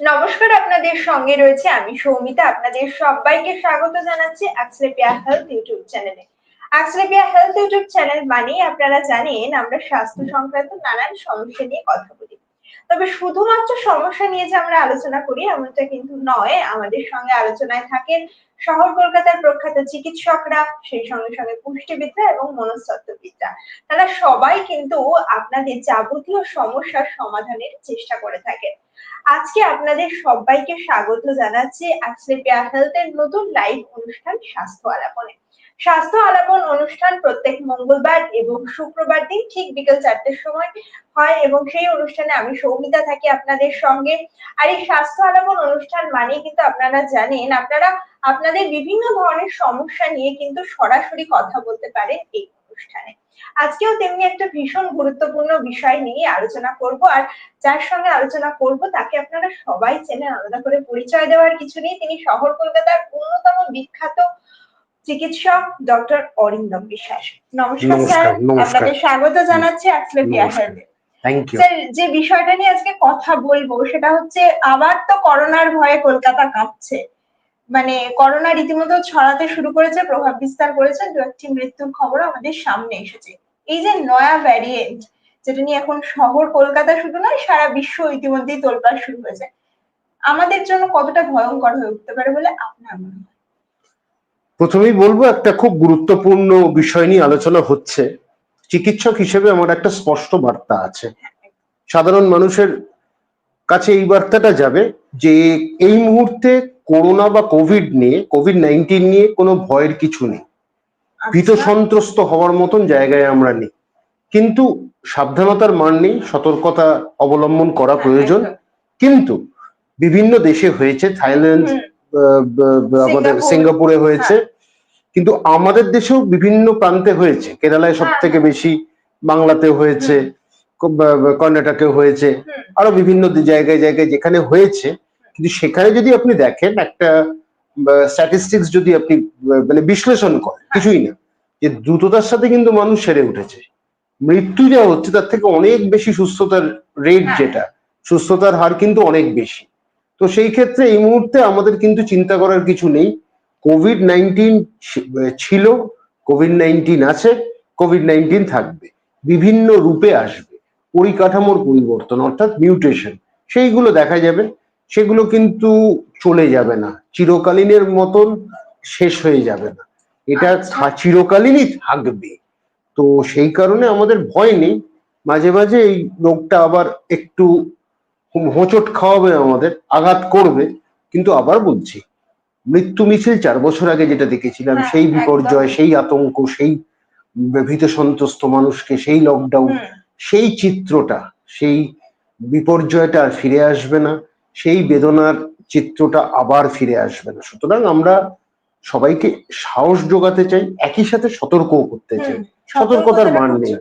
নমস্কার আপনাদের সঙ্গে রয়েছে আমি সৌমিতা। আপনাদের সবাইকে স্বাগত জানাচ্ছি অ্যাক্সলেপিয়া হেলথ ইউটিউব চ্যানেলে। অ্যাক্সলেপিয়া হেলথ ইউটিউব চ্যানেল মানেই আপনারা জানেন আমরা স্বাস্থ্য সংক্রান্ত নানান সমস্যা নিয়ে কথা তবে শুধুমাত্র সমস্যা নিয়ে যে আমরা আলোচনা করি, এমনটা কিন্তু নয়। আমাদের সঙ্গে আলোচনায় থাকেন শহর কলকাতার প্রখ্যাত চিকিৎসকরা, সেই সঙ্গে সঙ্গে পুষ্টিবিদ্যা এবং মনস্তত্ত্ববিদ্যা তারা সবাই কিন্তু আপনাদের যাবতীয় সমস্যার সমাধানের চেষ্টা করে থাকেন। আজকে আপনাদের সবাইকে স্বাগত জানাচ্ছি। অ্যাক্সলেপিয়া হেলথ এর নতুন লাইভ অনুষ্ঠান স্বাস্থ্য আলাপনে। স্বাস্থ্য আলাপন অনুষ্ঠান প্রত্যেক মঙ্গলবার এবং শুক্রবার দিন ঠিক বিকেল চারটের সময় হয় এবং সেই অনুষ্ঠানে আমি সৌমিতা থাকি আপনাদের সঙ্গে। আর এই স্বাস্থ্য আলাপন অনুষ্ঠান মানে কিন্তু আপনারা জানেন, আপনারা আপনাদের বিভিন্ন ধরনের সমস্যা নিয়ে কিন্তু সরাসরি কথা বলতে পারেন এই অনুষ্ঠানে। আজকেও তেমনি একটা ভীষণ গুরুত্বপূর্ণ বিষয় নিয়ে আলোচনা করব আর যার সঙ্গে আলোচনা করব তাকে আপনারা সবাই চেনেন। আলাদা করে পরিচয় দেওয়ার কিছু নেই। তিনি শহর কলকাতার অন্যতম বিখ্যাত চিকিৎসক ডক্টর অরিন্দম বিশ্বাস। নমস্কার স্যার নমস্কার। স্বাগত জানাচ্ছি অ্যাক্সলেপিয়া হেলথে স্যার যে বিষয়টা নিয়ে আজকে কথা বলব সেটা হচ্ছে আবার তো করোনার ভয়ে কলকাতা কাঁপছে। মানে করোনা রীতিমতো ছড়াতে শুরু করেছে প্রভাব বিস্তার করেছে দু একটি মৃত্যুর খবর আমাদের সামনে এসেছে। এই যে নয়া ভ্যারিয়েন্ট যেটা নিয়ে এখন শহর কলকাতা শুধু নয় সারা বিশ্ব ইতিমধ্যেই তোলপাড় শুরু হয়েছে। আমাদের জন্য কতটা ভয়ঙ্কর হয়ে উঠতে পারে বলে আপনার মনে হয়? প্রথমেই বলব একটা খুব গুরুত্বপূর্ণ বিষয় নিয়ে আলোচনা হচ্ছে। চিকিৎসক হিসেবে আমার একটা স্পষ্ট বার্তা আছে। সাধারণ মানুষের কাছে এই বার্তাটা যাবে যে এই মুহূর্তে করোনা বা কোভিড নিয়ে কোভিড নাইন্টিন নিয়ে কোনো ভয়ের কিছু নেই। ভীত আচ্ছা, সন্ত্রস্ত হওয়ার মতন জায়গায় আমরা নেই। কিন্তু সাবধানতার মান নেই সতর্কতা অবলম্বন করা প্রয়োজন। কিন্তু বিভিন্ন দেশে হয়েছে থাইল্যান্ড আমাদের সিঙ্গাপুরে হয়েছে। কিন্তু আমাদের দেশেও বিভিন্ন প্রান্তে হয়েছে। কেরালায় সব হ্যাঁ, থেকে বেশি বাংলাতে হয়েছে কর্ণাটকে হয়েছে। আরও বিভিন্ন জায়গায় জায়গায় যেখানে হয়েছে। কিন্তু সেখানে যদি আপনি দেখেন একটা স্ট্যাটিস্টিক্স যদি আপনি মানে বিশ্লেষণ করেন কিছুই না যে দ্রুততার সাথে কিন্তু মানুষ সেরে উঠেছে। মৃত্যু যা হচ্ছে তার থেকে অনেক বেশি সুস্থতার রেট হ্যাঁ। যেটা সুস্থতার হার কিন্তু অনেক বেশি। তো সেই ক্ষেত্রে এই মুহূর্তে আমাদের কিন্তু চিন্তা করার কিছু নেই কোভিড নাইন্টিন ছিল, কোভিড নাইন্টিন আছে, কোভিড নাইন্টিন থাকবে, বিভিন্ন রূপে আসবে, পরিকাঠামোর পরিবর্তন অর্থাৎ মিউটেশন, সেইগুলো দেখা যাবে, সেগুলো কিন্তু চলে যাবে না, চিরকালীনের মতন শেষ হয়ে যাবে না এটা। চিরকালীনই থাকবে তো সেই কারণে আমাদের ভয় নেই, মাঝে মাঝে এই রোগটা আবার একটু হোঁচট খাওয়াবে আমাদের আঘাত করবে কিন্তু আবার বলছি মৃত্যু মিছিল চার বছর আগে যেটা দেখেছিলাম হ্যাঁ, সেই বিপর্যয় সেই আতঙ্ক সেই ভীত সন্ত্রস্ত মানুষকে সেই লকডাউন সেই চিত্রটা সেই বিপর্যয়টা আর ফিরে আসবে না সেই বেদনার চিত্রটা আবার ফিরে আসবে না। সুতরাং আমরা সবাইকে সাহস যোগাতে চাই একই সাথে সতর্কও করতে চাই। সতর্কতার মান নেই।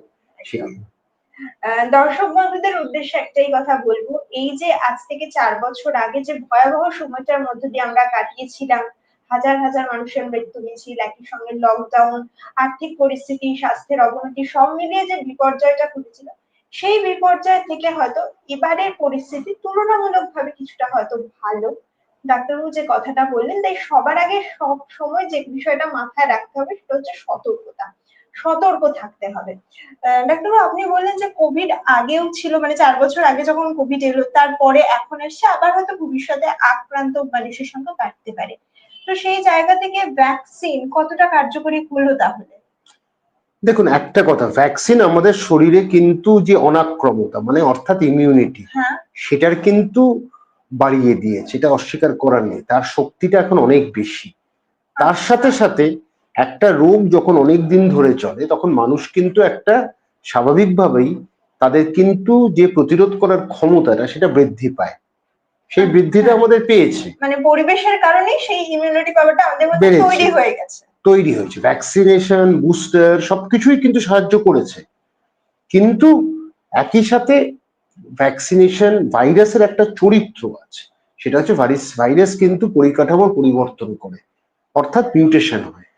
দর্শক বন্ধুদের উদ্দেশ্যে একটাই কথা বলব। এই যে আজ থেকে চার বছর আগে যে ভয়াবহ সময়টার মধ্যে দিয়ে আমরা কাটিয়েছিলাম, হাজার হাজার মানুষের মৃত্যু মিছিল একই সঙ্গে লকডাউন আর্থিক পরিস্থিতি, স্বাস্থ্যের অবনতি সব মিলিয়ে যে বিপর্যয়টা ঘটেছিল, সেই বিপর্যয় থেকে হয়তো এবারের পরিস্থিতি তুলনামূলকভাবে কিছুটা হয়তো ভালো। ডাক্তারবাবু যে কথাটা বললেন, তাই সবার আগে সব সময় যে বিষয়টা মাথায় রাখতে হবে, সেটা হচ্ছে সতর্কতা। সতর্ক থাকতে হবে। ডাক্তারবাবু আপনি বললেন যে কোভিড আগেও ছিল মানে চার বছর আগে যখন কোভিড এলো তারপরে এখন এসে আবার হয়তো ভবিষ্যতে আক্রান্ত মানুষের সংখ্যা বাড়তে পারে। তো সেই জায়গা থেকে ভ্যাকসিন কতটা কার্যকরী হলো তাহলে? দেখুন একটা কথা ভ্যাকসিন আমাদের শরীরে কিন্তু যে অনাক্রমতা মানে অর্থাৎ ইমিউনিটি হ্যাঁ। সেটার কিন্তু বাড়িয়ে দিয়েছে এটা অস্বীকার করার নেই। তার শক্তিটা এখন অনেক বেশি। তার সাথে সাথে একটা রোগ যখন অনেক দিন ধরে চলে তখন মানুষ কিন্তু একটা স্বাভাবিকভাবেই তাদের কিন্তু যে প্রতিরোধ করার ক্ষমতাটা সেটা বৃদ্ধি পায়। সেই বৃদ্ধিটা আমাদের পেয়েছে। মানে পরিবেশের কারণে সেই ইমিউনিটি পাওয়ারটা আমাদের মধ্যে তৈরি হয়ে গেছে। তৈরি হয়েছে। ভ্যাকসিনেশন বুস্টার সবকিছুই কিন্তু সাহায্য করেছে। কিন্তু একই সাথে ভ্যাকসিনেশন ভাইরাসের একটা চরিত্র আছে। সেটা হচ্ছে ভাইরাস ভাইরাস কিন্তু পরিকাঠামোর পরিবর্তন করে। অর্থাৎ মিউটেশন হয়।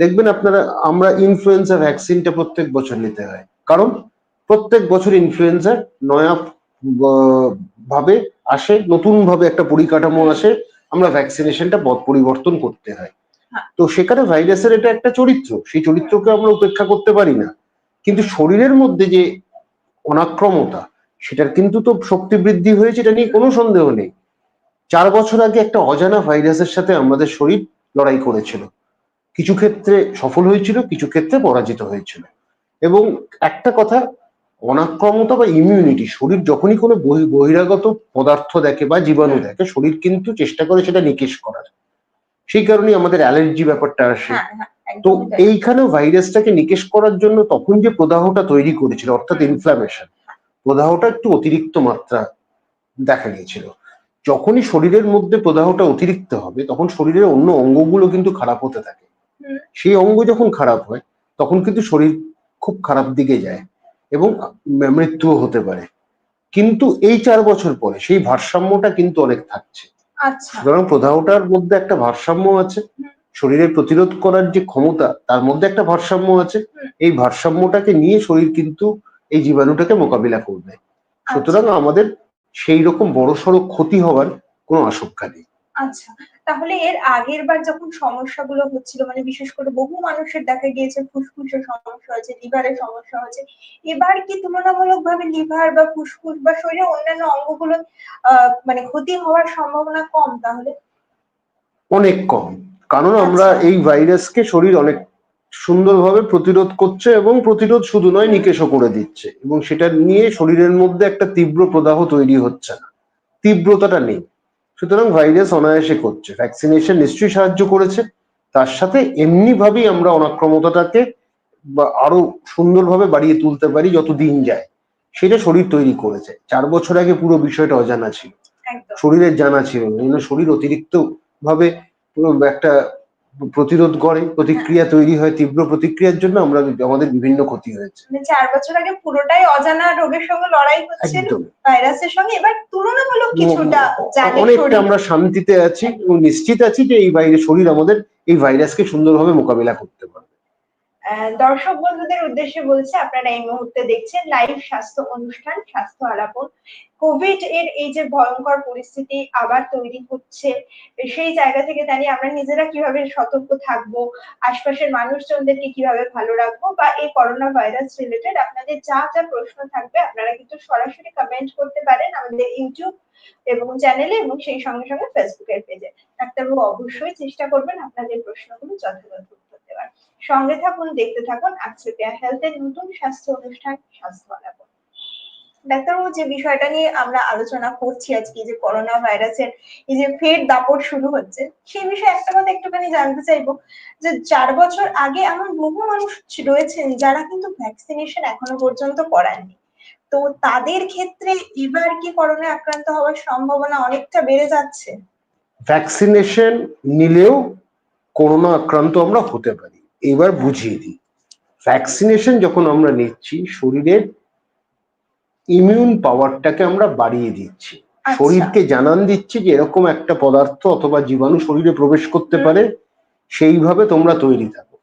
দেখবেন আপনারা আমরা ইনফ্লুয়েঞ্জা ভ্যাকসিনটা প্রত্যেক বছর নিতে হয়। কারণ প্রত্যেক বছর ইনফ্লুয়েঞ্জা নয়া ভাবে আসে নতুন ভাবে একটা পরিকাঠামো আসে আমরা ভ্যাকসিনেশনটা পথ পরিবর্তন করতে হয়। হ্যাঁ। তো সেখানে ভাইরাসের এটা একটা চরিত্র সেই চরিত্রকে আমরা উপেক্ষা করতে পারি না। কিন্তু শরীরের মধ্যে যে অনাক্রমতা সেটার কিন্তু তো শক্তি বৃদ্ধি হয়েছে এটা নিয়ে কোনো সন্দেহ নেই। চার বছর আগে একটা অজানা ভাইরাসের সাথে আমাদের শরীর লড়াই করেছিল। কিছু ক্ষেত্রে সফল হয়েছিল কিছু ক্ষেত্রে পরাজিত হয়েছিল। এবং একটা কথা অনাক্রমতা বা ইমিউনিটি শরীর যখনই কোনো বহি- বহিরাগত পদার্থ দেখে বা জীবাণু দেখে শরীর কিন্তু চেষ্টা করে সেটা নিকেশ করার। সেই কারণে আমাদের অ্যালার্জি ব্যাপারটা আসে। হ্যাঁ হ্যাঁ তো এইখানে ভাইরাসটাকে নিকেশ করার জন্য তখন যে প্রদাহটা তৈরি করেছিল অর্থাৎ ইনফ্লামেশন প্রদাহটা একটু অতিরিক্ত মাত্রা দেখা গিয়েছিল। যখনই শরীরের মধ্যে প্রদাহটা অতিরিক্ত হবে তখন শরীরের অন্য অঙ্গগুলো কিন্তু খারাপ হতে থাকে। সেই অঙ্গ যখন খারাপ হয় তখন কিন্তু শরীর খুব খারাপ দিকে যায় এবং মৃত্যুও হতে পারে। কিন্তু এই চার বছর পরে সেই ভারসাম্যটা কিন্তু অনেক থাকছে। আচ্ছা। সুতরাং প্রদাহটার মধ্যে একটা ভারসাম্য আছে। শরীরের প্রতিরোধ করার যে ক্ষমতা তার মধ্যে একটা ভারসাম্য আছে। এই ভারসাম্যটাকে নিয়ে শরীর কিন্তু এই জীবাণুটাকে মোকাবিলা করবে সুতরাং আমাদের সেই রকম বড় সড়ো ক্ষতি হওয়ার কোনো আশঙ্কা নেই। আচ্ছা। তাহলে এর আগের বার যখন সমস্যাগুলো হচ্ছিল মানে বিশেষ করে বহু মানুষের দেখা গিয়েছে ফুসফুসের সমস্যা হয়েছে লিভারের সমস্যা হয়েছে এবার কি তুলনামূলক ভাবে লিভার বা ফুসফুস বা শরীরের অন্যান্য অঙ্গগুলো মানে ক্ষতি হওয়ার সম্ভাবনা কম তাহলে? অনেক কম। কারণ আমরা আচ্ছা। এই ভাইরাসকে শরীর অনেক সুন্দরভাবে প্রতিরোধ করছে এবং প্রতিরোধ শুধু নয় নিকেশও করে দিচ্ছে। এবং সেটা নিয়ে শরীরের মধ্যে একটা তীব্র প্রদাহ তৈরি হচ্ছে না। তীব্রতাটা নেই। সুতরাং ভাইরাস অনায়াসে করছে। ভ্যাকসিনেশন নিশ্চয়ই সাহায্য করেছে। তার সাথে এমনি ভাবেই আমরা অনাক্রমতাটাকে বা আরও সুন্দরভাবে বাড়িয়ে তুলতে পারি যত দিন যায়। সেটা শরীর তৈরি করেছে। চার বছর আগে পুরো বিষয়টা অজানা ছিল। শরীরের জানা ছিল না। শরীর অতিরিক্ত ভাবে পুরো একটা প্রতিরোধ করে প্রতিক্রিয়া তৈরি হয় তীব্র প্রতিক্রিয়ার জন্য আমরা আমাদের বিভিন্ন ক্ষতি হয়েছে। মানে চার বছর আগে পুরোটাই অজানা রোগের সঙ্গে লড়াই হচ্ছে ভাইরাসের সঙ্গে। এবার তুলনামূলক কিছুটা অনেকটা আমরা শান্তিতে আছি এবং নিশ্চিত আছি যে এই ভাইরাস শরীর আমাদের এই ভাইরাসকে সুন্দরভাবে মোকাবিলা করতে পারবে। আহ, দর্শক বন্ধুদের উদ্দেশ্যে বলছে, আপনারা এই মুহূর্তে দেখছেন লাইভ স্বাস্থ্য অনুষ্ঠান, স্বাস্থ্য আলাপন। কোভিড এর এই যে ভয়ঙ্কর পরিস্থিতি আবার তৈরি হচ্ছে, সেই জায়গা থেকে দাঁড়িয়ে আমরা নিজেরা কীভাবে সতর্ক থাকব, আশপাশের মানুষজনদেরকে কীভাবে ভালো রাখব বা এই করোনা ভাইরাস রিলেটেড আপনাদের যা যা প্রশ্ন থাকবে, আপনারা কিন্তু সরাসরি কমেন্ট করতে পারেন আমাদের ইউটিউব এবং চ্যানেলে এবং সেই সঙ্গে সঙ্গে ফেসবুকের পেজে ডাক্তারবাবু, অবশ্যই চেষ্টা করবেন আপনাদের প্রশ্নগুলো যথাযথ সঙ্গে থাকুন, দেখতে থাকুন আক্সিপিয়া হেলথের নতুন স্বাস্থ্য অনুষ্ঠান, স্বাস্থ্য আলাপন ডাক্তারবাবু, যে বিষয়টা নিয়ে আমরা আলোচনা করছি আজকে যে করোনা ভাইরাসের, এই যে ফের দাপট শুরু হচ্ছে, সেই বিষয়ে একটা কথা একটুখানি জানতে চাইব, যে চার বছর আগে এমন বহু মানুষ রয়েছেন যারা কিন্তু ভ্যাকসিনেশন এখনও পর্যন্ত করাননি। তো তাদের ক্ষেত্রে এবার কি করোনা আক্রান্ত হওয়ার সম্ভাবনা অনেকটা বেড়ে যাচ্ছে? ভ্যাকসিনেশন নিলেও করোনা আক্রান্ত আমরা হতে পারি। এবার বুঝিয়ে দিই। ভ্যাকসিনেশন যখন আমরা নিচ্ছি শরীরের ইমিউন পাওয়ারটাকে আমরা বাড়িয়ে দিচ্ছি। আচ্ছা। শরীরকে জানান দিচ্ছি যে এরকম একটা পদার্থ অথবা জীবাণু শরীরে প্রবেশ করতে পারে সেইভাবে তোমরা তৈরি থাকো।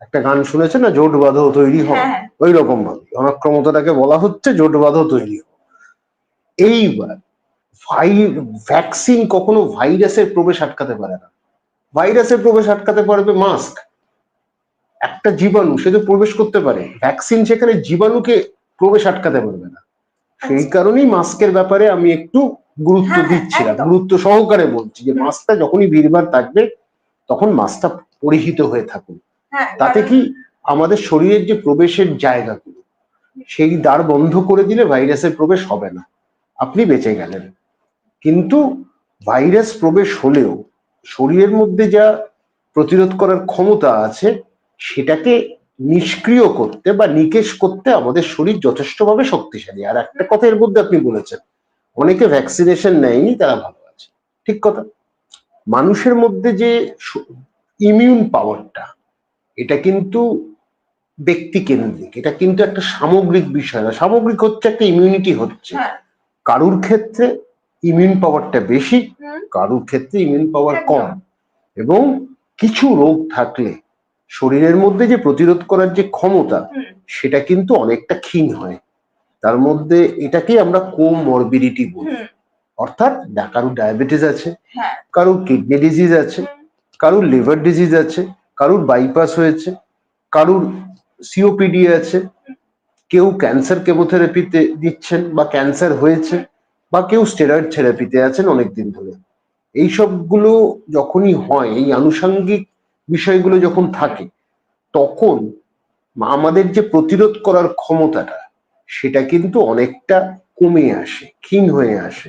একটা গান শুনেছে না জোট বাঁধো তৈরি হও? হ্যাঁ। ওই রকম ভাবে। অনাক্রমতাটাকে বলা হচ্ছে জোট বাঁধো তৈরি হও। এইবার ভাই ভ্যাকসিন কখনো ভাইরাসের প্রবেশ আটকাতে পারে না। ভাইরাসের প্রবেশ আটকাতে পারবে মাস্ক একটা জীবাণু সে তো প্রবেশ করতে পারে। ভ্যাকসিন সেখানে জীবাণুকে প্রবেশ আটকাতে পারবে না। সেই আচ্ছা। কারণেই মাস্কের ব্যাপারে আমি একটু গুরুত্ব দিচ্ছি না গুরুত্ব সহকারে বলছি যে। মাস্কটা যখনই ভিড়ভাড় থাকবে তখন মাস্কটা পরিহিত হয়ে থাকুন। হ্যাঁ তাতে কি আমাদের শরীরের যে প্রবেশের জায়গাগুলো সেই দ্বার বন্ধ করে দিলে ভাইরাসের প্রবেশ হবে না। আপনি বেঁচে গেলেন। কিন্তু ভাইরাস প্রবেশ হলেও শরীরের মধ্যে যা প্রতিরোধ করার ক্ষমতা আছে সেটাকে নিষ্ক্রিয় করতে বা নিকেশ করতে আমাদের শরীর যথেষ্টভাবে শক্তিশালী। আর একটা কথা এর মধ্যে আপনি বলেছেন অনেকে ভ্যাকসিনেশন নেয়নি তারা ভালো আছে। ঠিক কথা? মানুষের মধ্যে যে ইমিউন পাওয়ারটা এটা কিন্তু ব্যক্তি কেন্দ্রিক এটা কিন্তু একটা সামগ্রিক বিষয় না। সামগ্রিক হচ্ছে একটা ইমিউনিটি হচ্ছে। হ্যাঁ। কারুর ক্ষেত্রে ইমিউন পাওয়ারটা বেশি কারুর ক্ষেত্রে ইমিউন পাওয়ার কম। এবং কিছু রোগ থাকলে শরীরের মধ্যে যে প্রতিরোধ করার যে ক্ষমতা সেটা কিন্তু অনেকটা ক্ষীণ হয়। তার মধ্যে এটাকে আমরা কোমরবিডিটি বলি। অর্থাৎ কারুর ডায়াবেটিস আছে কারুর কিডনি ডিজিজ আছে কারুর লিভার ডিজিজ আছে কারুর বাইপাস হয়েছে কারুর সিওপিডি আছে কেউ ক্যান্সার কেমোথেরাপিতে দিচ্ছেন বা ক্যান্সার হয়েছে বা কেউ স্টেরয়েড থেরাপিতে আছেন অনেকদিন ধরে। এই সবগুলো যখনই হয় এই আনুষঙ্গিক বিষয়গুলো যখন থাকে, তখন আমাদের যে প্রতিরোধ করার ক্ষমতাটা, সেটা কিন্তু অনেকটা কমে আসে, ক্ষীণ হয়ে আসে।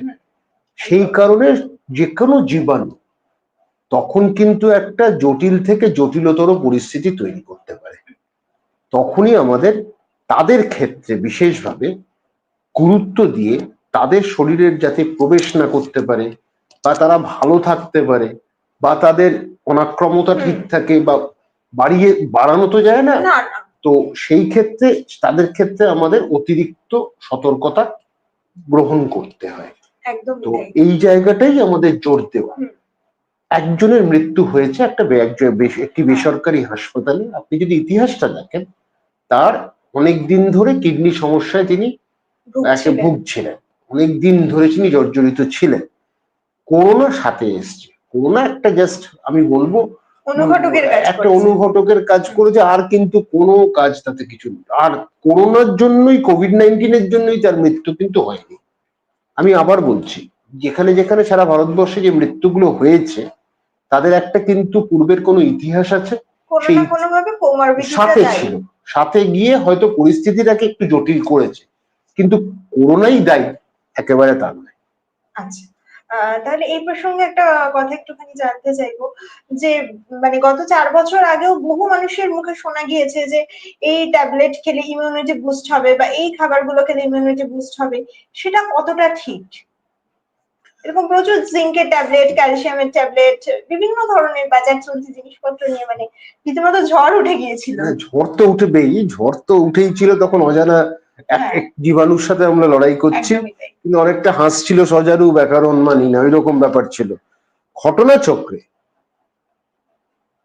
সেই কারণে যে কোনো জীবাণু তখন কিন্তু একটা জটিল থেকে জটিলতর পরিস্থিতি তৈরি করতে পারে। তখনই আমাদের তাদের ক্ষেত্রে বিশেষভাবে গুরুত্ব দিয়ে তাদের শরীরের যাতে প্রবেশ না করতে পারে বা তারা ভালো থাকতে পারে বা তাদের অনাক্রমতা ঠিক থাকে বা বাড়িয়ে বাড়ানো তো যায় না তো সেই ক্ষেত্রে তাদের ক্ষেত্রে আমাদের অতিরিক্ত সতর্কতা গ্রহণ করতে হয়। তো এই জায়গাটাই আমাদের জোর দেওয়া। একজনের মৃত্যু হয়েছে একটা একটি বেসরকারি হাসপাতালে। আপনি যদি ইতিহাসটা দেখেন তার অনেক দিন ধরে কিডনি সমস্যায় তিনি ভুগছিলেন। অনেক দিন ধরে তিনি জর্জরিত ছিলেন। করোনা সাথে এসছে। করোনা একটা জাস্ট আমি বলব একটা অনুঘটকের কাজ করেছে আর কিন্তু কোনো কাজ তাতে কিছু। আর করোনার জন্যই কোভিড নাইন্টিনের জন্যই তার মৃত্যু কিন্তু হয়নি। আমি আবার বলছি যেখানে যেখানে সারা ভারতবর্ষে যে মৃত্যুগুলো হয়েছে তাদের একটা কিন্তু পূর্বের কোনো ইতিহাস আছে সেই কোনো সাথে ছিল। সাথে গিয়ে হয়তো পরিস্থিতিটাকে একটু জটিল করেছে কিন্তু করোনাই দায়ী একেবারে তার নয়। আচ্ছা। তাহলে এই প্রসঙ্গে একটা কথা একটুখানি জানতে চাইব যে মানে গত চার বছর আগেও বহু মানুষের মুখে শোনা গিয়েছে যে এই ট্যাবলেট খেলে ইমিউনিটি বুস্ট হবে বা এই খাবারগুলো খেলে ইমিউনিটি বুস্ট হবে সেটা কতটা ঠিক? এরকম প্রচুর জিঙ্কের ট্যাবলেট ক্যালসিয়ামের ট্যাবলেট বিভিন্ন ধরনের বাজার চলতি জিনিসপত্র নিয়ে মানে রীতিমতো ঝড় উঠে গিয়েছিল। হ্যাঁ, ঝড় তো উঠবেই ঝড় তো উঠেই ছিল তখন অজানা জীবাণুর সাথে আমরা লড়াই করছি কিন্তু অনেকটা হাসছিল সজারু ব্যাকরণ মানি না ওই রকম ব্যাপার ছিল। ঘটনা চক্রে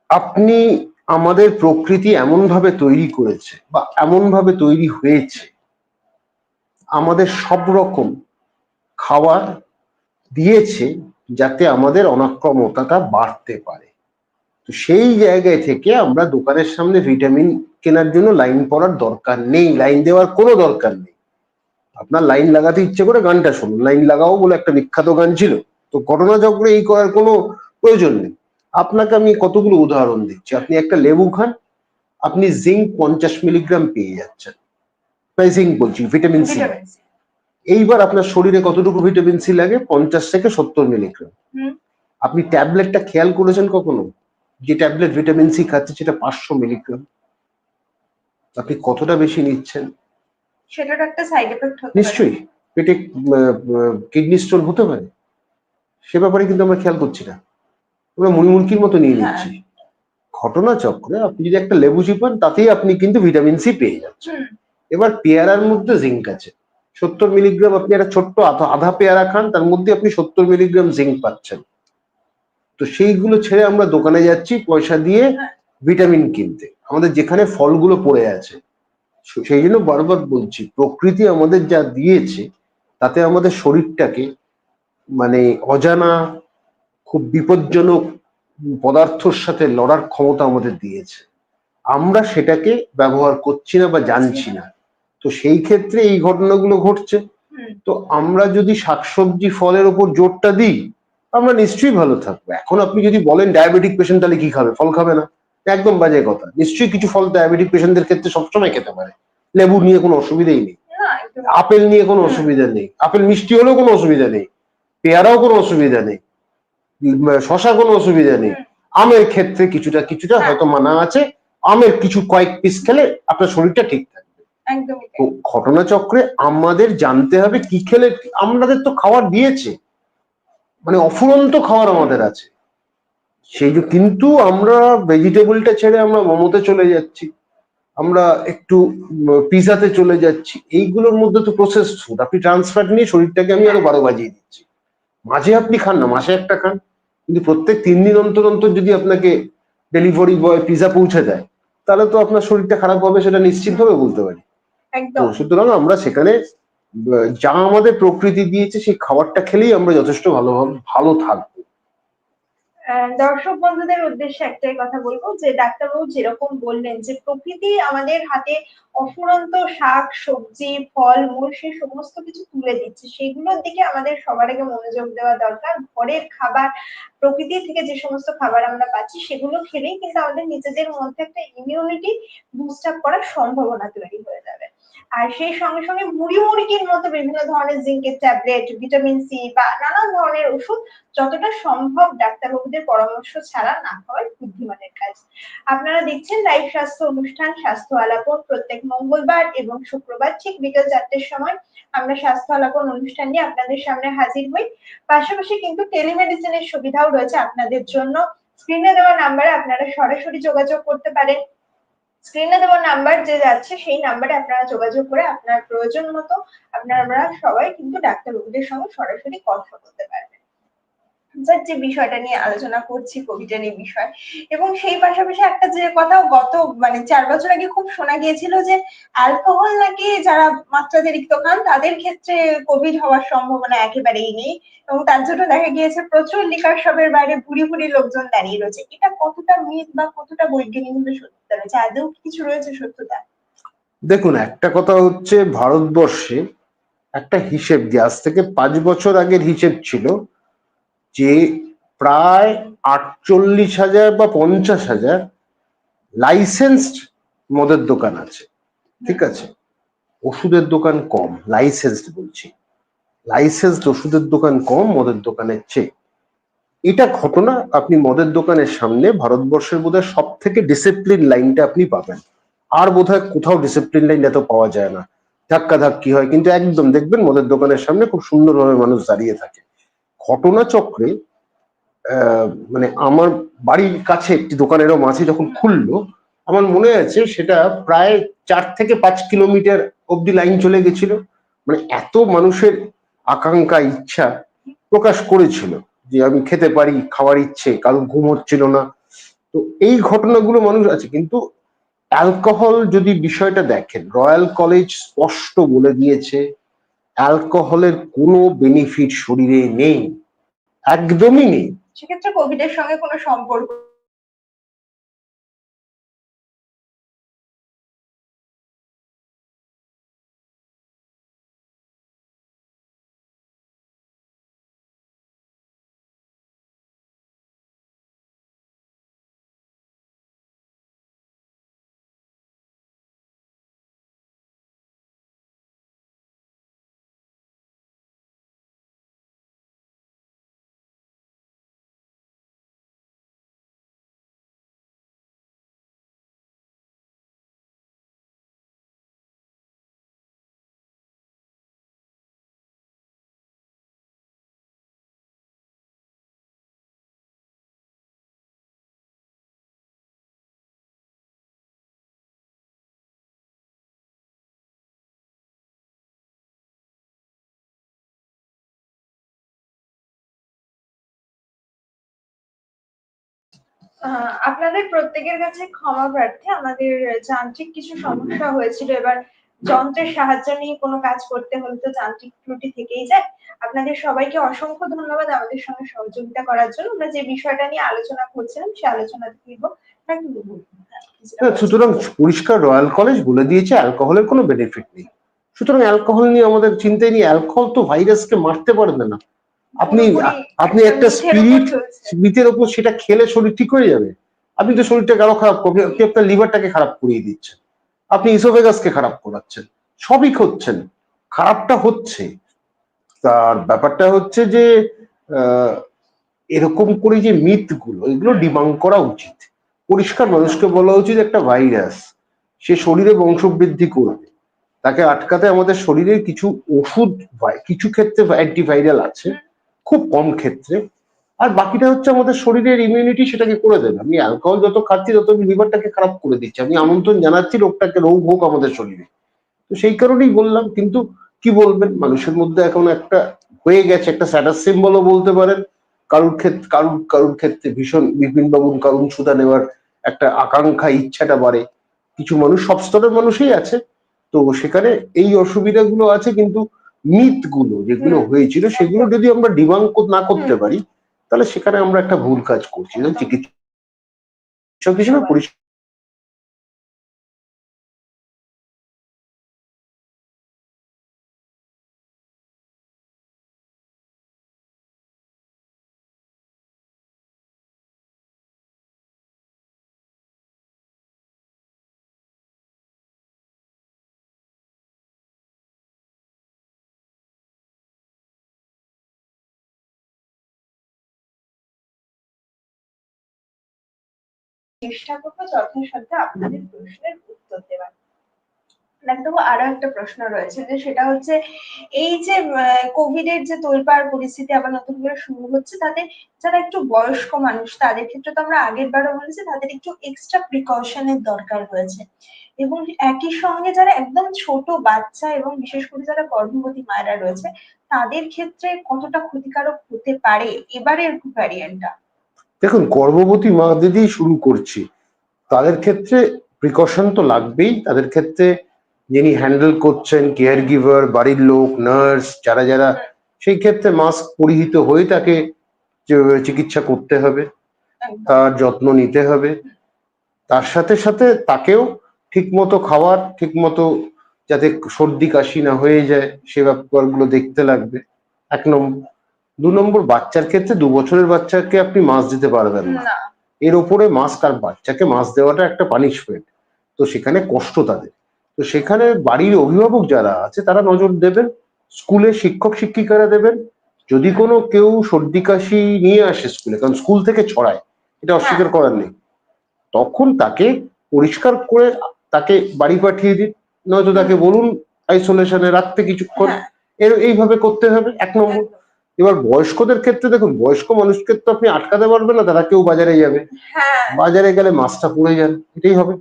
আপনি আমাদের প্রকৃতি এমন ভাবে তৈরি করেছে বা এমন ভাবে তৈরি হয়েছে আমাদের সব রকম খাবার দিয়েছে যাতে আমাদের অনাক্রমতাটা বাড়তে পারে। তো সেই জায়গায় থেকে আমরা দোকানের সামনে ভিটামিন কেনার জন্য লাইন পড়ার দরকার নেই। লাইন দেওয়ার কোনো দরকার নেই। আপনার লাইন লাগাতে ইচ্ছে করে গানটা শুনুন। লাইন লাগাও বলে একটা বিখ্যাত গান ছিল। তো ঘটনা চক্রে এই করার কোনো প্রয়োজন নেই। আপনাকে আমি কতগুলো উদাহরণ দিচ্ছি। আপনি একটা লেবু খান আপনি জিঙ্ক পঞ্চাশ মিলিগ্রাম পেয়ে যাচ্ছেন। জিঙ্ক বলছি ভিটামিন সি এইবার আপনার শরীরে কতটুকু ভিটামিন সি লাগে? পঞ্চাশ থেকে সত্তর মিলিগ্রাম আপনি ট্যাবলেটটা খেয়াল করেছেন কখনো? যে ট্যাবলেট ভিটামিন সি খাচ্ছে সেটা পাঁচশো মিলিগ্রাম। আপনি কতটা বেশি নিচ্ছেন? সেটার একটা সাইড এফেক্ট হতে নিশ্চয়ই। পেটে কিডনি স্টোন হতে পারে। সে ব্যাপারে কিন্তু আমরা খেয়াল করছি না। আমরা মুড়িমুড়কির মতো নিয়ে হ্যাঁ। নিচ্ছি। ঘটনা চক্রে আপনি যদি একটা লেবু চিপান তাতেই আপনি কিন্তু ভিটামিন সি পেয়ে যাচ্ছেন। এবার পেয়ারার মধ্যে জিঙ্ক আছে। সত্তর মিলিগ্রাম আপনি একটা ছোট্ট আধা পেয়ারা খান তার মধ্যে আপনি সত্তর মিলিগ্রাম জিঙ্ক পাচ্ছেন। তো সেইগুলো ছেড়ে আমরা দোকানে যাচ্ছি পয়সা দিয়ে। ভিটামিন কিনতে। আমাদের যেখানে ফলগুলো পড়ে আছে সেই জন্য বারবার বলছি প্রকৃতি আমাদের যা দিয়েছে তাতে আমাদের শরীরটাকে মানে অজানা খুব বিপজ্জনক পদার্থর সাথে লড়ার ক্ষমতা আমাদের দিয়েছে। আমরা সেটাকে ব্যবহার করছি না বা জানছি না। তো সেই ক্ষেত্রে এই ঘটনাগুলো ঘটছে। তো আমরা যদি শাকসবজি ফলের উপর জোরটা দিই আমরা নিশ্চয়ই ভালো থাকব। এখন আপনি যদি বলেন ডায়াবেটিক পেশেন্ট তাহলে কি খাবে? ফল খাবে না। একদম বাজে কথা। নিশ্চয়ই কিছু ফল ডায়াবেটিক পেশেন্টদের ক্ষেত্রে সবসময় খেতে পারে। লেবু নিয়ে কোনো অসুবিধাই নেই। আপেল নিয়ে কোনো অসুবিধা নেই। আপেল মিষ্টি হলেও কোনো অসুবিধা নেই। পেয়ারাও কোনো অসুবিধা নেই। শশা কোনো অসুবিধা নেই। আমের ক্ষেত্রে কিছুটা কিছুটা হ্যাঁ। হয়তো মানা আছে। আমের কিছু কয়েক পিস খেলে আপনার শরীরটা ঠিক থাকবে। তো ঘটনাচক্রে আমাদের জানতে হবে কি খেলে আমাদের তো খাবার দিয়েছে। মানে অফুরন্ত খাবার আমাদের আছে। সেই যে কিন্তু আমরা ভেজিটেবলটা ছেড়ে আমরা মোমোতে চলে যাচ্ছি আমরা একটু পিজাতে চলে যাচ্ছি এইগুলোর মধ্যে তো প্রসেস ফুড আপনি ট্রান্সফার নিয়ে শরীরটাকে আমি আরও বারো বাজিয়ে দিচ্ছি। মাঝে আপনি খান না মাসে একটা খান। কিন্তু প্রত্যেক তিন দিন অন্তর অন্তর যদি আপনাকে ডেলিভারি বয় পিজা পৌঁছে দেয় তাহলে তো আপনার শরীরটা খারাপ হবে সেটা নিশ্চিতভাবে বলতে পারি। সুতরাং আমরা সেখানে যা আমাদের প্রকৃতি দিয়েছে, সেই খাবারটা খেলেই আমরা যথেষ্ট ভালোভাবে ভালো থাকব। দর্শক বন্ধুদের উদ্দেশ্যে একটাই কথা বলব, যে ডাক্তারবাবু যেরকম বললেন যে প্রকৃতি আমাদের হাতে অফুরন্ত শাক, সবজি, ফল, মূল, সেই সমস্ত কিছু তুলে দিচ্ছে। সেগুলোর দিকে আমাদের সবার আগে মনোযোগ দেওয়া দরকার। ঘরের খাবার, প্রকৃতি থেকে যে সমস্ত খাবার আমরা পাচ্ছি, সেগুলো খেলেই কিন্তু আমাদের নিজেদের মধ্যে একটা ইমিউনিটি বুস্ট আপ করার সম্ভাবনা তৈরি হয়ে যাবে। আর সেই সঙ্গে সঙ্গে মুড়ি মুড়ির মতো বিভিন্ন ধরনের জিঙ্কের ট্যাবলেট, ভিটামিন সি বা নানান ধরনের ওষুধ যতটা সম্ভব ডাক্তারবাবুদের পরামর্শ ছাড়া না খাওয়াই বুদ্ধিমানের কাজ। আপনারা দেখছেন লাইভ স্বাস্থ্য অনুষ্ঠান, স্বাস্থ্য আলাপন প্রত্যেক মঙ্গলবার এবং শুক্রবার ঠিক বিকেল চারটের সময় আমরা স্বাস্থ্য আলাপন অনুষ্ঠান নিয়ে আপনাদের সামনে হাজির হই। পাশাপাশি কিন্তু টেলিমেডিসিনের সুবিধাও রয়েছে আপনাদের জন্য। স্ক্রিনে দেওয়া নাম্বারে আপনারা সরাসরি যোগাযোগ করতে পারেন। স্ক্রিনে দেওয়া নাম্বার যে যাচ্ছে, সেই নাম্বারে আপনারা যোগাযোগ করে আপনার প্রয়োজন মতো আপনারা সবাই কিন্তু ডাক্তার রোগীদের সঙ্গে সরাসরি কথা বলতে পারবেন। স্যার যে বিষয়টা নিয়ে আলোচনা করছি কোভিডের এই বিষয়। এবং সেই পাশাপাশি একটা যে কথা গত মানে চার বছর আগে খুব শোনা গিয়েছিল যে অ্যালকোহল নাকি যারা মাত্রাতিরিক্ত খান, তাদের ক্ষেত্রে কোভিড হওয়ার সম্ভাবনা একেবারেই নেই। এবং তার জন্য দেখা গিয়েছে, প্রচুর লিকার শপের বাইরে ভুড়ি ভুড়ি লোকজন দাঁড়িয়ে রয়েছে। এটা কতটা মিথ বা কতটা বৈজ্ঞানিকভাবে সত্যতা রয়েছে? আদৌ কিছু রয়েছে সত্যতা? দেখুন, একটা কথা হচ্ছে ভারতবর্ষে একটা হিসেব দিয়ে আজ থেকে পাঁচ বছর আগের হিসেব ছিল যে প্রায় আটচল্লিশ হাজার বা পঞ্চাশ হাজার লাইসেন্সড মদের দোকান আছে। ঠিক আছে? ওষুধের দোকান কম লাইসেন্সড বলছি। লাইসেন্সড ওষুধের দোকান কম, মদের দোকানের চেয়ে। এটা ঘটনা আপনি মদের দোকানের সামনে ভারতবর্ষের বোধহয় সব থেকে ডিসিপ্লিন লাইনটা আপনি পাবেন। আর বোধহয় কোথাও ডিসিপ্লিন লাইন এত পাওয়া যায় না। ধাক্কা ধাক্কি হয়, কিন্তু একদম দেখবেন মদের দোকানের সামনে খুব সুন্দরভাবে মানুষ দাঁড়িয়ে থাকে। ঘটনা চক্রে আহ, মানে আমার বাড়ির কাছে একটি দোকানেরও মাঝে যখন খুললো আমার মনে আছে সেটা প্রায় চার থেকে পাঁচ কিলোমিটার অব্দি লাইন চলে গেছিল। মানে এত মানুষের আকাঙ্ক্ষা ইচ্ছা প্রকাশ করেছিল যে আমি খেতে পারি খাওয়ার ইচ্ছে কারোর ঘুম হচ্ছিল না। তো এই ঘটনাগুলো মানুষ আছে কিন্তু অ্যালকোহল যদি বিষয়টা দেখেন রয়্যাল কলেজ স্পষ্ট বলে দিয়েছে অ্যালকোহলের কোনো বেনিফিট শরীরে নেই একদমই নেই। সেক্ষেত্রে কোভিড এর সঙ্গে কোনো সম্পর্ক আপনাদের প্রত্যেকের কাছে ক্ষমা প্রার্থী। আমাদের যান্ত্রিক কিছু সমস্যা হয়েছিল এবার যন্ত্রের সাহায্য নিয়ে কোনো কাজ করতে হলে তো যান্ত্রিক ত্রুটি থেকেই যায়। আপনাদের সবাইকে অসংখ্য ধন্যবাদ আমাদের সঙ্গে সহযোগিতা করার জন্য। আমরা যে বিষয়টা নিয়ে আলোচনা করছিলাম সে আলোচনা ফিরব হ্যাঁ, সুতরাং পরিষ্কার রয়্যাল কলেজ বলে দিয়েছে অ্যালকোহলের কোনো বেনিফিট নেই। সুতরাং অ্যালকোহল নিয়ে আমাদের চিন্তাই নেই। অ্যালকোহল তো ভাইরাসকে মারতে পারবে না। আপনি আপনি একটা স্পিরিট। স্মৃতির ওপর সেটা খেলে শরীর ঠিক হয়ে যাবে। আপনি তো শরীরটাকে আরও খারাপ করবেন আপনি আপনার লিভারটাকে খারাপ করিয়ে দিচ্ছেন আপনি ইসোফেগাসকে খারাপ করাচ্ছেন। সবই হচ্ছেন খারাপটা হচ্ছে। তার ব্যাপারটা হচ্ছে যে আহ, এরকম করে যে মিথগুলো এগুলো ডিমাং করা উচিত। পরিষ্কার মানুষকে বলা উচিত একটা ভাইরাস সে শরীরে বংশবৃদ্ধি করবে। তাকে আটকাতে আমাদের শরীরে কিছু ওষুধ কিছু ক্ষেত্রে অ্যান্টিভাইরাল আছে। খুব কম ক্ষেত্রে। আর বাকিটা হচ্ছে আমাদের শরীরের ইমিউনিটি সেটাকে করে দেবে। আমি অ্যালকোহল যত খাচ্ছি, তত আমি লিভারটাকে খারাপ করে দিচ্ছি। আমি আমন্ত্রণ জানাচ্ছি রোগটাকে রোগ হোক আমাদের শরীরে। তো সেই কারণেই বললাম, কিন্তু কি বলবেন? মানুষের মধ্যে এখন একটা হয়ে গেছে একটা স্ট্যাটাস সিম্বলও বলতে পারেন। কারুর ক্ষেত্রে কারুর কারুর ক্ষেত্রে ভীষণ বিপিন বাবুর কারুন সুদা নেওয়ার একটা আকাঙ্ক্ষা, ইচ্ছাটা বাড়ে। কিছু মানুষ, সব স্তরের মানুষই আছে। তো সেখানে এই অসুবিধাগুলো আছে, কিন্তু মিথগুলো যেগুলো হয়েছিল সেগুলো যদি আমরা ডিবাঙ্ক না করতে পারি তাহলে সেখানে আমরা একটা ভুল কাজ করছি। চিকিৎসক হিসেবে পরিষ্কার চেষ্টা করব যথাসাধ্য আপনাদের প্রশ্নের উত্তর দেওয়ার। ডাক্তারবাবু আরও একটা প্রশ্ন রয়েছে যে সেটা হচ্ছে এই যে কোভিড এর যে তোলপাড় পরিস্থিতি আবার নতুন করে শুরু হচ্ছে তাতে যারা একটু বয়স্ক মানুষ তাদের ক্ষেত্রে তো আমরা আগের বারও বলেছি তাদের একটু এক্সট্রা প্রিকশনের দরকার রয়েছে। এবং একই সঙ্গে যারা একদম ছোট বাচ্চা এবং বিশেষ করে যারা গর্ভবতী মায়েরা রয়েছে তাদের ক্ষেত্রে কতটা ক্ষতিকারক হতে পারে? এবারের ভ্যারিয়েন্টটা দেখুন, গর্ভবতী মাদের দিয়েই শুরু করছি। তাদের ক্ষেত্রে প্রিকশন তো লাগবেই। তাদের ক্ষেত্রে যিনি হ্যান্ডেল করছেন কেয়ার গিভার বাড়ির লোক নার্স যারা যারা, সেই ক্ষেত্রে মাস্ক পরিহিত হয়ে তাকে চিকিৎসা করতে হবে, তার যত্ন নিতে হবে। তার সাথে সাথে তাকেও ঠিকমতো খাওয়ার, ঠিকমতো যাতে সর্দি কাশি না হয়ে যায়, সে ব্যাপারগুলো দেখতে লাগবে। এক নম্বর দু নম্বর বাচ্চার ক্ষেত্রে দু বছরের বাচ্চাকে আপনি মাছ দিতে পারবেন না। এর ওপরে মাস্ক আর বাচ্চাকে মাছ দেওয়াটা একটা পানিশমেন্ট তো সেখানে কষ্ট তাদের। তো সেখানে বাড়ির অভিভাবক যারা আছে তারা নজর দেবেন স্কুলে শিক্ষক শিক্ষিকারা দেবেন। যদি কোনো কেউ সর্দি কাশি নিয়ে আসে স্কুলে কারণ স্কুল থেকে ছড়ায় এটা অস্বীকার করার নেই। তখন তাকে পরিষ্কার করে তাকে বাড়ি পাঠিয়ে দিন। নয়তো তাকে বলুন আইসোলেশনে রাখতে কিছুক্ষণ হ্যাঁ, এর এইভাবে করতে হবে এক নম্বর। এবার বয়স্কদের ক্ষেত্রে দেখুন বয়স্ক মানুষকে তো আপনি আটকাতে পারবেন না তারা কেউ বাজারে যাবে। হ্যাঁ। বাজারে গেলে মাছটা পড়ে যান এটাই হবে।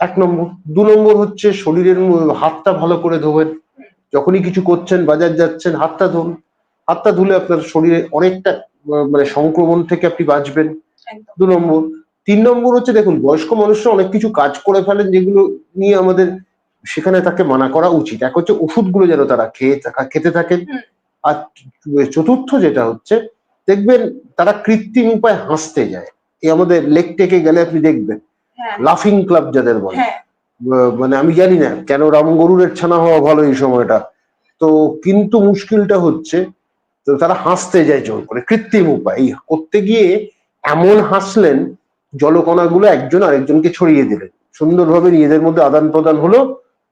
এক নম্বর। দু নম্বর হচ্ছে শরীরের হাতটা ভালো করে ধোবেন। যখনই কিছু করছেন বাজার যাচ্ছেন হাতটা ধুন। হাতটা ধুলে আপনার শরীরে অনেকটা মানে সংক্রমণ থেকে আপনি বাঁচবেন। দু নম্বর। তিন নম্বর হচ্ছে দেখুন বয়স্ক মানুষরা অনেক কিছু কাজ করে ফেলেন যেগুলো নিয়ে আমাদের সেখানে তাকে মানা করা উচিত। এক হচ্ছে ওষুধগুলো যেন তারা খেয়ে থাকা খেতে থাকেন। আর চতুর্থ যেটা হচ্ছে দেখবেন তারা কৃত্রিম উপায় হাসতে যায়। এই আমাদের লেক টেকে গেলে আপনি দেখবেন। হ্যাঁ। লাফিং ক্লাব যাদের বলে। হ্যাঁ। মানে আমি জানি না কেন রাম গরুরের ছানা হওয়া ভালো এই সময়টা। তো কিন্তু মুশকিলটা হচ্ছে তো তারা হাসতে যায় জোর করে। কৃত্রিম উপায়। এই করতে গিয়ে এমন হাসলেন জলকণাগুলো একজন আরেকজনকে ছড়িয়ে দিলেন। সুন্দরভাবে নিজেদের মধ্যে আদান প্রদান হলো।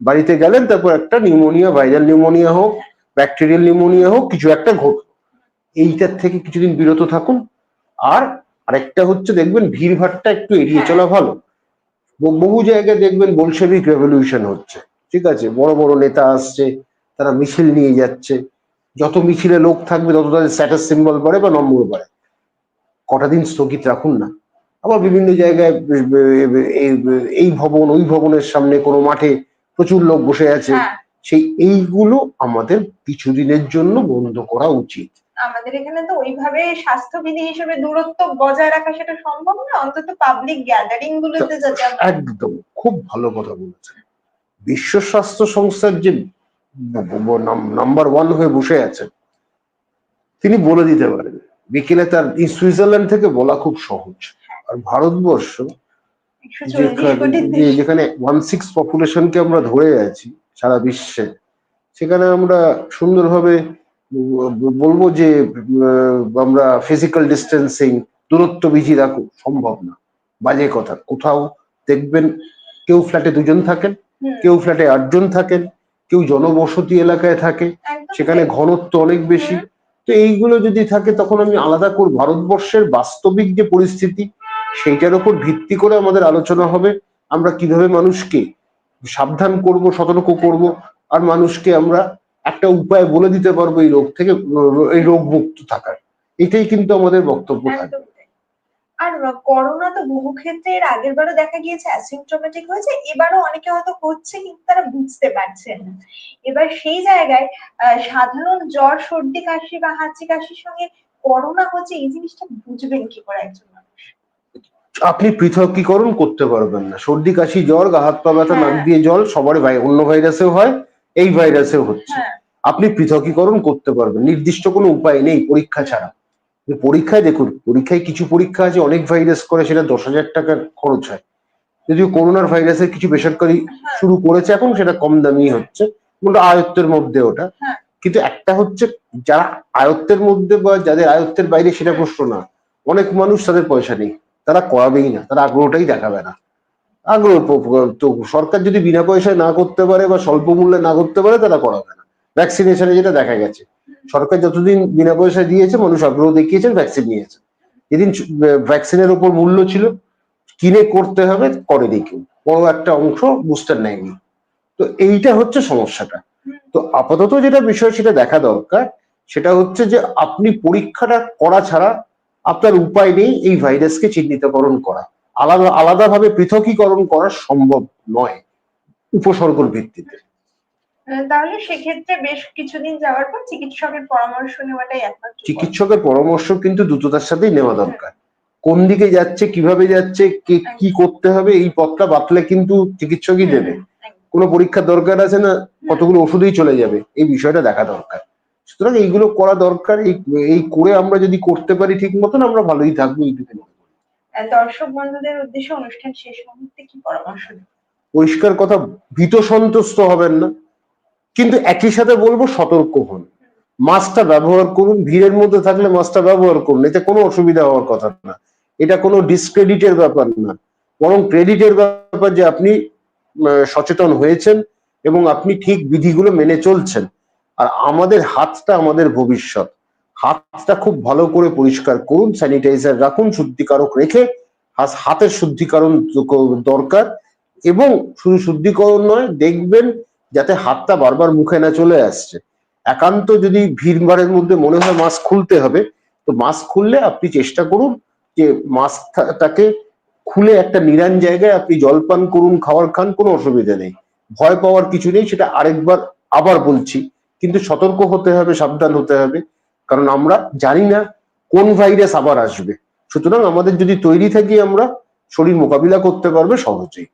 বাড়িতে গেলেন তারপর একটা নিউমোনিয়া ভাইরাল নিউমোনিয়া হোক ব্যাকটেরিয়াল নিউমোনিয়া হোক, কিছু একটা ঘটলো এইটার থেকে কিছুদিন বিরত থাকুন। আর আরেকটা হচ্ছে, দেখবেন ভিড় ভিড়ভাট্টা একটু এড়িয়ে চলা ভালো। বহু জায়গায় দেখবেন বলশেবিক রেভলিউশন হচ্ছে। ঠিক আছে? বড় বড় নেতা আসছে, তারা মিছিল নিয়ে যাচ্ছে। যত মিছিলে লোক থাকবে, তত তাদের স্ট্যাটাস সিম্বল বাড়ে বা নম্বর বাড়ে। কটা দিন স্থগিত রাখুন না। আবার বিভিন্ন জায়গায় এই ভবন, ওই ভবনের সামনে কোনো মাঠে প্রচুর লোক বসে আছে। হ্যাঁ। সেই এইগুলো আমাদের কিছুদিনের জন্য বন্ধ করা উচিত। আমাদের এখানে তো ওইভাবে স্বাস্থ্যবিধি হিসেবে দূরত্ব বজায় রাখা সেটা সম্ভব না অন্তত পাবলিক গ্যাদারিং গুলোতে যাতে একদম খুব ভালো কথা বলেছেন। বিশ্ব স্বাস্থ্য সংস্থার যে নাম্বার ওয়ান হয়ে বসে আছেন তিনি বলে দিতে পারেন বিকেলে তার সুইজারল্যান্ড থেকে বলা খুব সহজ। আর ভারতবর্ষ যেখানে ওয়ান সিক্স পপুলেশনকে আমরা ধরে আছি সারা বিশ্বে। সেখানে আমরা সুন্দরভাবে বলব যে আমরা ফিজিক্যাল ডিস্টেন্সিং দূরত্ব বিধি রাখো। সম্ভব না। বাজে কথা। কোথাও দেখবেন কেউ ফ্ল্যাটে দুজন থাকেন কেউ ফ্ল্যাটে আটজন থাকেন কেউ জনবসতি এলাকায় থাকে সেখানে ঘনত্ব অনেক বেশি। তো এইগুলো যদি থাকে তখন আমি আলাদা করব। ভারতবর্ষের বাস্তবিক যে পরিস্থিতি সেইটার উপর ভিত্তি করে আমাদের আলোচনা হবে। আমরা কীভাবে মানুষকে সাবধান করব সতর্ক করব আর মানুষকে আমরা একটা উপায় বলে দিতে পারব এই রোগ থেকে এই রোগ মুক্ত থাকার। এটাই কিন্তু আমাদের বক্তব্য থাকবে। আর করোনা তো বহু ক্ষেত্রে এর আগের বারও দেখা গিয়েছে অ্যাসিমটোমেটিক হয়েছে এবারও অনেকে হয়তো হচ্ছে কিন্তু তারা বুঝতে পারছেন না। এবার সেই জায়গায় সাধারণ জ্বর সর্দি কাশি বা হাঁচি কাশির সঙ্গে করোনা হচ্ছে এই জিনিসটা বুঝবেন কি করে একজন আপনি পৃথকীকরণ করতে পারবেন না। সর্দি কাশি জ্বর গা হাত পা ব্যথা নাক হ্যাঁ। দিয়ে জল সবার ভাই অন্য ভাইরাসেও হয় এই ভাইরাসেও হচ্ছে। হ্যাঁ। আপনি পৃথকীকরণ করতে পারবেন। নির্দিষ্ট কোনো উপায় নেই পরীক্ষা ছাড়া। পরীক্ষায় দেখুন পরীক্ষায় কিছু পরীক্ষা আছে অনেক ভাইরাস করে সেটা দশ হাজার টাকার খরচ হয়। যদিও করোনার ভাইরাসের কিছু বেসরকারি শুরু করেছে এখন সেটা কম দামি হচ্ছে। আয়ত্তের মধ্যে ওটা। হ্যাঁ। কিন্তু একটা হচ্ছে যারা আয়ত্তের মধ্যে বা যাদের আয়ত্তের বাইরে সেটা প্রশ্ন না। অনেক মানুষ তাদের পয়সা নেই। তারা করাবেই না, তারা আগ্রহটাই দেখাবে না। আগ্রহ তো সরকার যদি বিনা পয়সায় না করতে পারে বা স্বল্প মূল্যে না করতে পারে, তারা করাবে না। ভ্যাকসিনেশনে যেটা দেখা গেছে, সরকার যতদিন বিনা পয়সায় দিয়েছে, মানুষ আগ্রহ দেখিয়েছেন ভ্যাকসিন নিয়েছে যেদিন ভ্যাকসিনের উপর মূল্য ছিল, কিনে করতে হবে করেনি কেউ বড় একটা অংশ বুস্টার নেয়নি। তো এইটা হচ্ছে সমস্যাটা। তো আপাতত যেটা বিষয়, সেটা দেখা দরকার, সেটা হচ্ছে যে আপনি পরীক্ষাটা করা ছাড়া আপনার উপায় নেই এই ভাইরাসকে চিহ্নিতকরণ করা। আলাদা আলাদাভাবে পৃথকীকরণ করা সম্ভব নয় উপসর্গর ভিত্তিতে। তাহলে সেক্ষেত্রে বেশ কিছুদিন যাওয়ার পর চিকিৎসকের পরামর্শ নেওয়াটাই একমাত্র চিকিৎসকের পরামর্শ কিন্তু দ্রুততার সাথেই নেওয়া দরকার। কোন দিকে যাচ্ছে কীভাবে যাচ্ছে কে কি করতে হবে এই পথটা বাতলে কিন্তু চিকিৎসকই দেবে। কোনো পরীক্ষার দরকার আছে না? কতগুলো ওষুধেই চলে যাবে এই বিষয়টা দেখা দরকার। সুতরাং এইগুলো করা দরকার এই এই করে আমরা যদি করতে পারি ঠিক মতন আমরা ভালোই থাকব এইটুকু দর্শক বন্ধুদের উদ্দেশ্যে অনুষ্ঠান শেষ মুহূর্তে কি পরামর্শ পরিষ্কার কথা ভীত সন্তুষ্ট হবেন না। কিন্তু একই সাথে বলব সতর্ক হন। মাস্কটা ব্যবহার করুন ভিড়ের মধ্যে থাকলে মাস্কটা ব্যবহার করুন এতে কোনো অসুবিধা হওয়ার কথা না। এটা কোনো ডিসক্রেডিটের ব্যাপার না। বরং ক্রেডিটের ব্যাপার যে আপনি সচেতন হয়েছেন এবং আপনি ঠিক বিধিগুলো মেনে চলছেন। আর আমাদের হাতটা আমাদের ভবিষ্যৎ। হাতটা খুব ভালো করে পরিষ্কার করুন স্যানিটাইজার রাখুন, শুদ্ধিকারক রেখে হাত- হাতের শুদ্ধিকরণ দরকার এবং শুধু শুদ্ধিকরণ নয়, দেখবেন যাতে হাতটা বারবার মুখে না চলে আসছে। একান্ত যদি ভিড়ভাড়ের মধ্যে মনে হয় মাস্ক খুলতে হবে, তো মাস্ক খুললে আপনি চেষ্টা করুন যে মাস্কটাকে খুলে একটা নিরান জায়গায় আপনি জলপান করুন খাওয়ার খান, কোনো অসুবিধা নেই। ভয় পাওয়ার কিছু নেই, সেটা আরেকবার আবার বলছি। কিন্তু সতর্ক হতে হবে, সাবধান হতে হবে। কারণ আমরা জানি না কোন ভাইরাস আবার আসবে। সুতরাং আমাদের যদি তৈরি থাকি আমরা শরীর মোকাবিলা করতে পারবে সহজেই।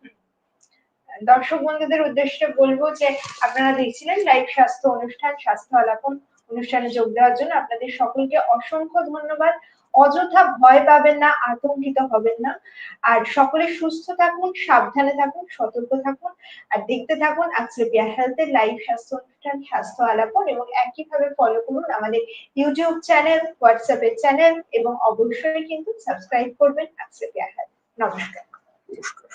দর্শক বন্ধুদের উদ্দেশ্যে বলব যে, আপনারা দেখছিলেন লাইভ স্বাস্থ্য অনুষ্ঠান, স্বাস্থ্য আলাপন অনুষ্ঠানে যোগ দেওয়ার জন্য আপনাদের সকলকে অসংখ্য ধন্যবাদ। অযথা ভয় পাবেন না, আতঙ্কিত হবেন না। আর সকলে সুস্থ থাকুন, সাবধানে থাকুন, সতর্ক থাকুন, আর দেখতে থাকুন আক্সলেপিয়া হেলথের লাইভ স্বাস্থ্য অনুষ্ঠান, স্বাস্থ্য আলাপন এবং একইভাবে ফলো করুন আমাদের ইউটিউব চ্যানেল হোয়াটসঅ্যাপের চ্যানেল এবং অবশ্যই কিন্তু সাবস্ক্রাইব করবেন আক্সলেপিয়া হেলথ নমস্কার। নমস্কার।